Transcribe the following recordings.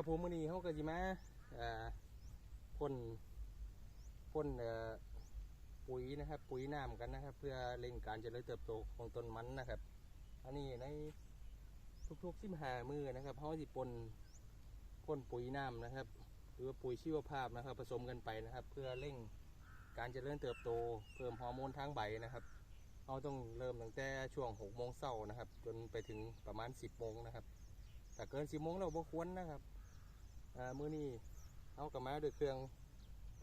กับผมมือนี้เฮาก็สิมาพ่นพ่นปุ๋ยนะครับ ปุ๋ยน้ำกันนะครับ เพื่อเร่งการเจริญเติบโตของต้นมันนะครับ อันนี้ในทุกๆสิบห้ามือนะครับเฮาสิพ่นพ่นปุ๋ยน้ำนะครับ หรือว่าปุ๋ยชีวภาพนะครับ ผสมกันไปนะครับ เพื่อเร่งการเจริญเติบโต เพิ่มฮอร์โมนทางใบนะครับเราต้องเริ่มตั้งแต่ช่วง6โมงเช้านะครับ จนไปถึงประมาณ10โมงนะครับแต่เกิน10โมงเราบ่ควรนะครับ มือนี้เอากระมาด้วยเครื่อง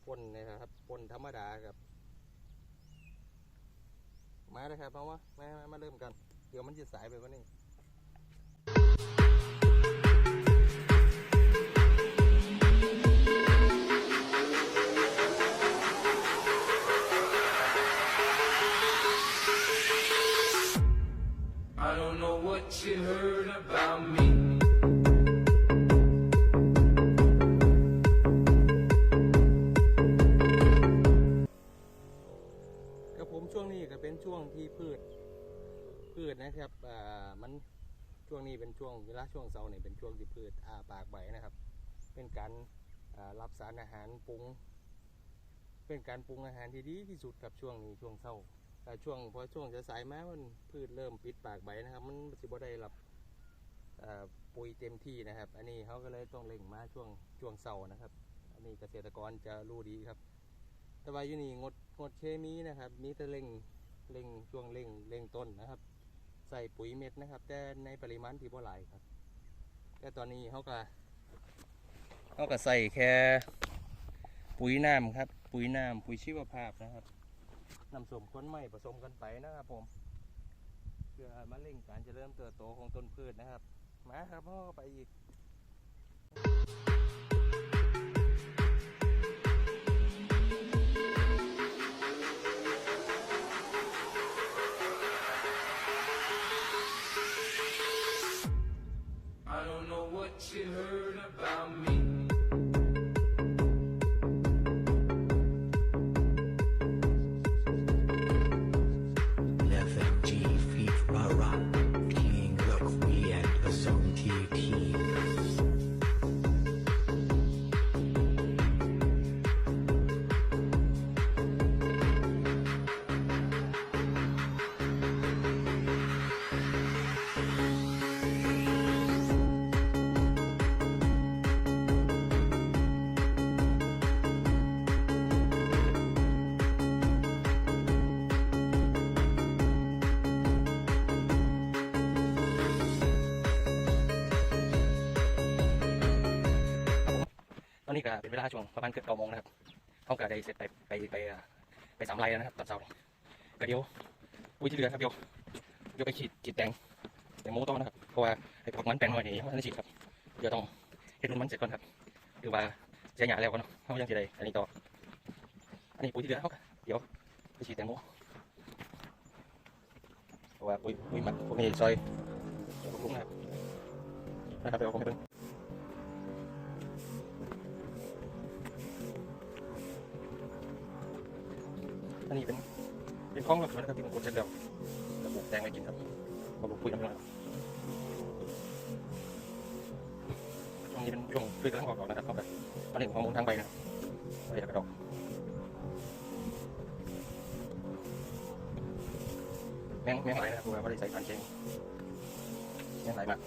พ่นนะครับพ่นธรรมดาครับมาเลยครับเอาวะมามามาเริ่มกัน เดี๋ยวมันจะสายไปวันนี้ กับผมช่วงนี้ก็เป็นช่วงที่พืช พืชนะครับอ่ามันช่วงนี้เป็นช่วงเวลาช่วงเสาร์เนี่ยเป็นช่วงที่พืชอาปากใบนะครับ เป็นการอ่ารับสารอาหารปรุง เป็นการปรุงอาหารที่ดีที่สุดกับช่วงนี้ช่วงเศร้าแต่ช่วงพอช่วงจะสายมามันพืชเริ่มปิดปากใบนะครับ มันสิบ่ได้รับอ่าปุ๋ยเต็มที่นะครับ อันนี้เขาก็เลยต้องเล่งมาช่วงช่วงเศร้านะครับ อันนี้เกษตรกรจะรู้ดีครับ แต่ว่าอยู่นี่งดงดเคมีนะครับ มีแต่เร่งเร่งช่วงเร่งเร่งต้นนะครับ ใส่ปุ๋ยเม็ดนะครับ แต่ในปริมาณที่บ่หลายครับ แต่ตอนนี้เขาก็เขาก็ใส่แค่ปุ๋ยน้ำครับ ปุ๋ยน้ำปุ๋ยชีวภาพนะครับนำสมข้นไม้ผสมกันไปนะครับผมเพื่อมาเร่งการจะเริญเติบโตของต้นพืชนะครับ มาครับพ่อไปอีก อนนี้ก็เป็นเวลาช่วงประมาณเกือบเก้าโมงนะครับเขาก็ได้เสร็จไปไปไปไปสามไรแล้วนะครับตอนเช้านี่ก็เดี๋ยวอุ้ยที่เหลือครับเดี๋ยวเดี๋ยวไปฉีดฉีดแตงแตงโมต่อนะครับเพราะว่าไอ้พวกมันแปลงหน่อยนี่เขาไม่ได้ฉีดครับเดี๋ยวต้องเฮ็ดมันมันเสร็จก่อนครับคือว่าเสียหยาแล้วก่อนเนาะเขายังจะได้อันนี้ต่ออันนี้ปุ๋ยที่เหลือเขาเดี๋ยวไปฉีดแตงโมเพราะว่าปุ๋ยปุ๋ยหมักพวกนี้ซอยเดี๋ยวผมนะครับนะครับเดี๋ยวผมไปเบิ่ง อันนี้เป็นเป็นคล้องเราเขินนะครับที่ผมกดเสร็จแล้วแล้วปลูกแตงไว้กินครับมาปลูกปุ๋ยน้ำมันครับช่วงนี้เป็นช่วงพืชกำลังออกดอกนะครับเข้าแบบมาถึงฮอร์โมนทางใบนะครับใบแล้วก็ดอกแมงแมงไหลนะครับเพราะว่าไม่ได้ใส่สารเคมีแมงไหลมาก